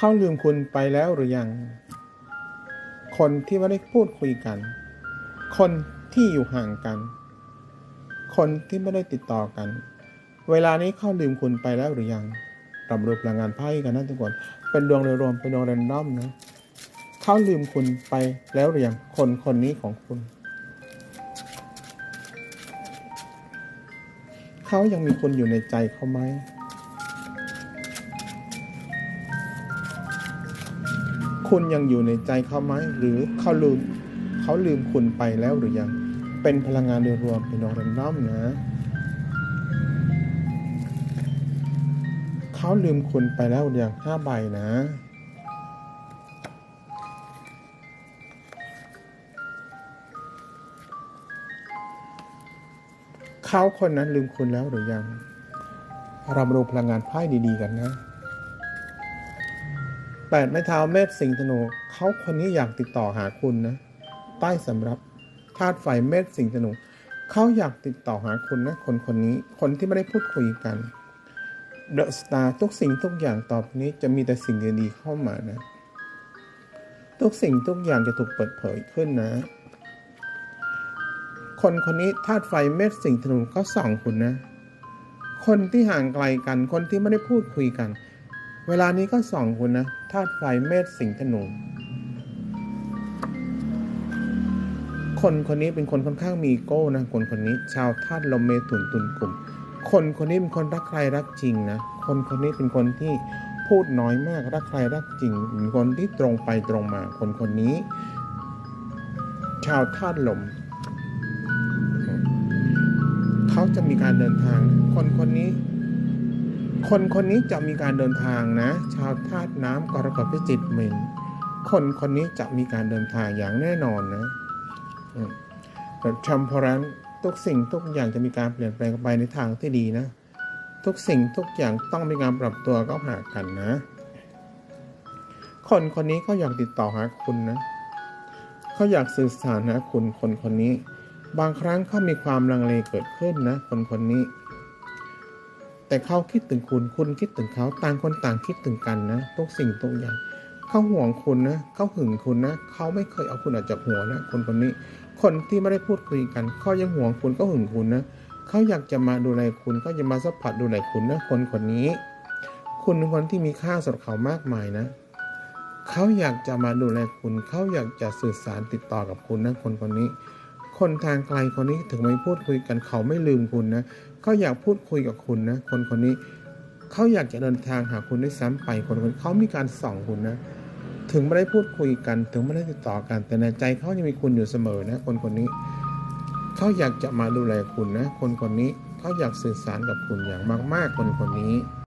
เขาลืมคุณไปแล้วหรือยัง คนที่ไม่ได้พูดคุยกัน คนที่อยู่ห่างกัน คนที่ไม่ได้ติดต่อกัน เวลานี้เขาลืมคุณไปแล้วหรือยังรับรู้พลังงานไพ่กันนะทุกคน เป็นดวงโดยรวมเป็นดวงแรนดอมนะเขาลืมคุณไปแล้วหรือยังคนคนนี้ของคุณ เขายังมีคุณอยู่ในใจเขาไหม คุณยังอยู่ในใจเขาไหมหรือเขาลืมเขาลืมคุณไปแล้วหรือยัง เป็นพลังงานโดยรวมเป็นดวงแรนดอมนะเขาลืมคุณไปแล้วหรือยังห้าใบนะเขาคนนั้นลืมคุณแล้วหรือยัง เรามาดูพลังงานไพ่ดี ๆ กันนะ แปดไม้เท้าเมษสิงห์ธนู เขาคนนี้อยากติดต่อหาคุณนะ ใต้สำรับธาตุไฟเมษสิงห์ธนู เขาอยากติดต่อหาคุณนะ คนคนนี้ คนที่ไม่ได้พูดคุยกัน เดอะสตาร์ทุกสิ่งทุกอย่างต่อไปนี้จะมีแต่สิ่งดีๆเข้ามานะ ทุกสิ่งทุกอย่างจะถูกเปิดเผยขึ้นนะ คนคนนี้ธาตุไฟเม็ดสิงห์ธนูเขาส่องคุณนะ คนที่ห่างไกลกัน คนที่ไม่ได้พูดคุยกันเเวลานี้ก็ส่องคุณนะธาตุไฟเม็ดสิงห์ธนู คนคนนี้เป็นคนค่อนข้างมีโก้นะคนคนนี้ ชาวธาตุลมเมถุนตุลกลุ่ม คนคนนี้เป็นคนรักใครรักจริงนะ คนคนนี้เป็นคนที่พูดน้อยมากรักใครรักจริงเป็นคนที่ตรงไปตรงมา คนคนนี้ ชาวธาตุลม เขาจะมีการเดินทาง คนคนนี้ คนคนนี้จะมีการเดินทางนะ ชาวธาตุน้ำกรกฎพิจิตเมนคนคนนี้จะมีการเดินทางอย่างแน่นอนนะชัมพรันทุกสิ่งทุกอย่างจะมีการเปลี่ยนแปลงไปในทางที่ดีนะ ทุกสิ่งทุกอย่างต้องมีการปรับตัวก็หากันนะ คนคนนี้เขาอยากติดต่อหาคุณนะเขาอยากสื่อสารหาคุณคนคนนี้ บางครั้งเขามีความลังเลเกิดขึ้นนะ คนคนนี้ แต่เขาคิดถึงคุณ คุณคิดถึงเขาต่างคนต่างคิดถึงกันนะทุกสิ่งทุกอย่างเขาห่วงคุณนะเขาหึงคุณนะเขาไม่เคยเอาคุณออกจากหัวนะคนคนนี้ คนที่ไม่ได้พูดคุยกันเขายังห่วงคุณก็หึงคุณนะเขาอยากจะมาดูแลคุณเขาจะมาสัมผัสดูแลคุณนะคนคนนี้ คุณเป็นคนที่มีค่าสำหรับเขามากมายนะเขาอยากจะมาดูแลคุณ เขาอยากจะสื่อสารติดต่อกับคุณนะคนคนนี้ คนทางไกลคนนี้ถึงไม่พูดคุยกันเขาไม่ลืมคุณนะ เขาอยากพูดคุยกับคุณนะ คนคนนี้เขาอยากจะเดินทางหาคุณด้วยซ้ำไปคนคนเขามีการส่องคุณนะ ถึงไม่ได้พูดคุยกัน ถึงไม่ได้ติดต่อกัน แต่ในใจเขายังมีคุณอยู่เสมอนะ คนคนนี้เขาอยากจะมาดูแลคุณนะ คนคนนี้เขาอยากสื่อสารกับคุณอย่างมากๆ คนคนนี้